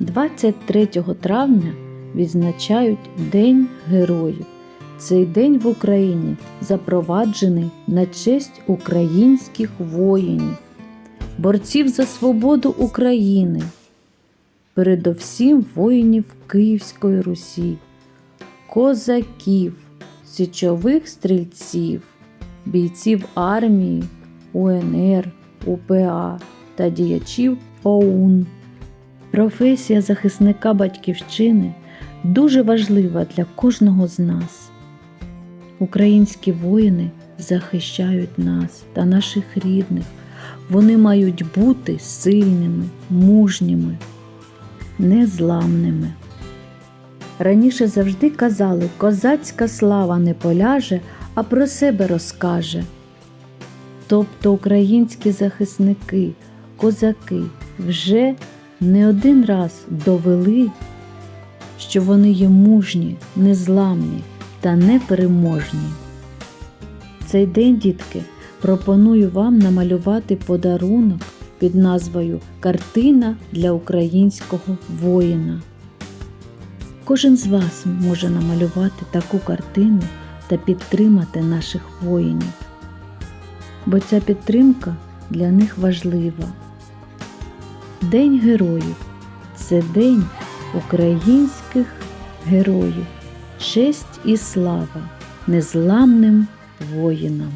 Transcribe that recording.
23 травня відзначають День Героїв. Цей день в Україні запроваджений на честь українських воїнів, борців за свободу України, передовсім воїнів Київської Русі, козаків, січових стрільців, бійців армії, УНР, УПА та діячів ОУН. Професія захисника батьківщини дуже важлива для кожного з нас. Українські воїни захищають нас та наших рідних. Вони мають бути сильними, мужніми, незламними. Раніше завжди казали, козацька слава не поляже, а про себе розкаже. Тобто українські захисники, козаки вже не один раз довели, що вони є мужні, незламні та непереможні. Цей день, дітки, пропоную вам намалювати подарунок під назвою Картина для українського воїна. Кожен з вас може намалювати таку картину та підтримати наших воїнів, бо ця підтримка для них важлива. День героїв це день українських героїв, честь і слава незламним воїнам.